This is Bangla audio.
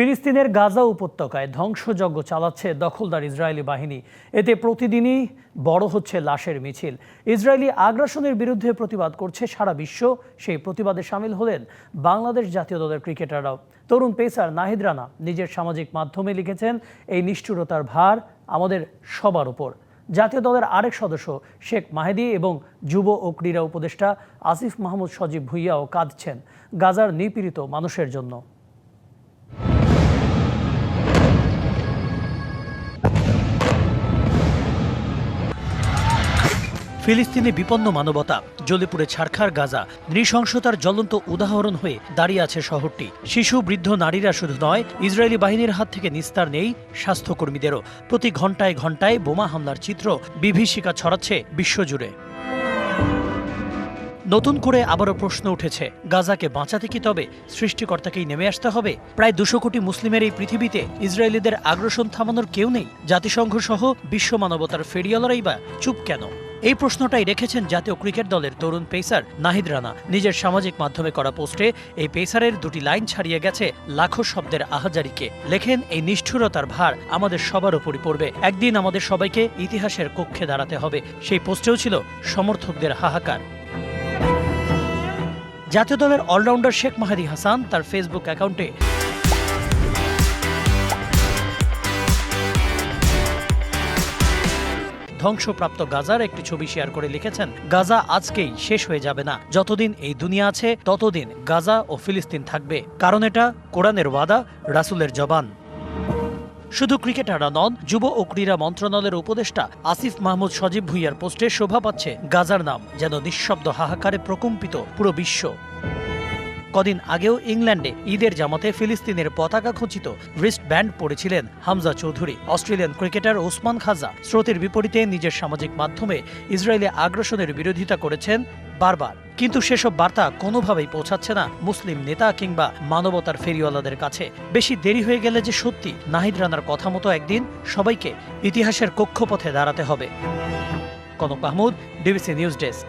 ফিলিস্তিনের গাজা উপত্যকায় ধ্বংসযজ্ঞ চালাচ্ছে দখলদার ইসরায়েলি বাহিনী। এতে প্রতিদিনই বড় হচ্ছে লাশের মিছিল। ইসরায়েলি আগ্রাসনের বিরুদ্ধে প্রতিবাদ করছে সারা বিশ্ব। সেই প্রতিবাদে সামিল হলেন বাংলাদেশ জাতীয় দলের ক্রিকেটাররাও। তরুণ পেসার নাহিদ রানা নিজের সামাজিক মাধ্যমে লিখেছেন, এই নিষ্ঠুরতার ভার আমাদের সবার উপর। জাতীয় দলের আরেক সদস্য শেখ মাহেদি এবং যুব ও ক্রীড়া উপদেষ্টা আসিফ মাহমুদ সজীব ভুইয়াও কাঁদছেন গাজার নিপীড়িত মানুষের জন্য। ফিলিস্তিনে বিপন্ন মানবতা, জলিপুরে ছাড়খার গাজা, নৃশংসতার জ্বলন্ত উদাহরণ হয়ে দাঁড়িয়ে আছে শহরটি। শিশু, বৃদ্ধ, নারীরা শুধু নয়, ইসরায়েলি বাহিনীর হাত থেকে নিস্তার নেই স্বাস্থ্যকর্মীদেরও। প্রতি ঘন্টায় ঘন্টায় বোমা হামলার চিত্র বিভীষিকা ছড়াচ্ছে বিশ্বজুড়ে। নতুন করে আবারও প্রশ্ন উঠেছে, গাজাকে বাঁচাতে কি তবে সৃষ্টিকর্তাকেই নেমে আসতে হবে? প্রায় দুশো কোটি মুসলিমের এই পৃথিবীতে ইসরায়েলিদের আগ্রাসন থামানোর কেউ নেই। জাতিসংঘ সহ বিশ্ব মানবতার ফেরিয়ালরাই বা চুপ কেন? এই প্রশ্নটাই রেখেছেন জাতীয় ক্রিকেট দলের তরুণ পেসার নাহিদ রানা। নিজের সামাজিক মাধ্যমে করা পোস্টে, এই পেসারের দুটি লাইন ছাড়িয়ে গেছে লাখো শব্দের আহাজারিকে। লেখেন, এই নিষ্ঠুরতার ভার আমাদের সবার উপরই পড়বে। একদিন আমাদের সবাইকে ইতিহাসের কক্ষে দাঁড়াতে হবে। সেই পোস্টেও ছিল, সমর্থকদের হাহাকার। জাতীয় দলের অলরাউন্ডার শেখ মাহাদি হাসান তার ফেসবুক অ্যাকাউন্টে ধ্বংসপ্রাপ্ত গাজার একটি ছবি শেয়ার করে লিখেছেন, গাজা আজকেই শেষ হয়ে যাবে না। যতদিন এই দুনিয়া আছে, ততদিন গাজা ও ফিলিস্তিন থাকবে। কারণ এটা কোরআনের ওয়াদা, রাসুলের জবান। শুধু ক্রিকেটাররা নন, যুব ও ক্রীড়া মন্ত্রণালয়ের উপদেষ্টা আসিফ মাহমুদ সজীব ভুইয়ার পোস্টে শোভা পাচ্ছে গাজার নাম, যেন নিঃশব্দ হাহাকারে প্রকম্পিত পুরো বিশ্ব। কদিন আগেও ইংল্যান্ডে ঈদের জামাতে ফিলিস্তিনের পতাকা খচিত রিস্ট ব্যান্ড পরেছিলেন হামজা চৌধুরী। অস্ট্রেলিয়ান ক্রিকেটার ওসমান খাজা স্রোতের বিপরীতে নিজের সামাজিক মাধ্যমে ইসরায়েলে আগ্রাসনের বিরোধিতা করেছেন বারবার। কিন্তু সেসব বার্তা কোনোভাবেই পৌঁছাচ্ছে না মুসলিম নেতা কিংবা মানবতার ফেরিওয়ালাদের কাছে। বেশি দেরি হয়ে গেলে যে সত্যি, নাহিদ রানার কথা মতো একদিন সবাইকে ইতিহাসের কক্ষপথে দাঁড়াতে হবে। Kanak Mahmud DBC news desk.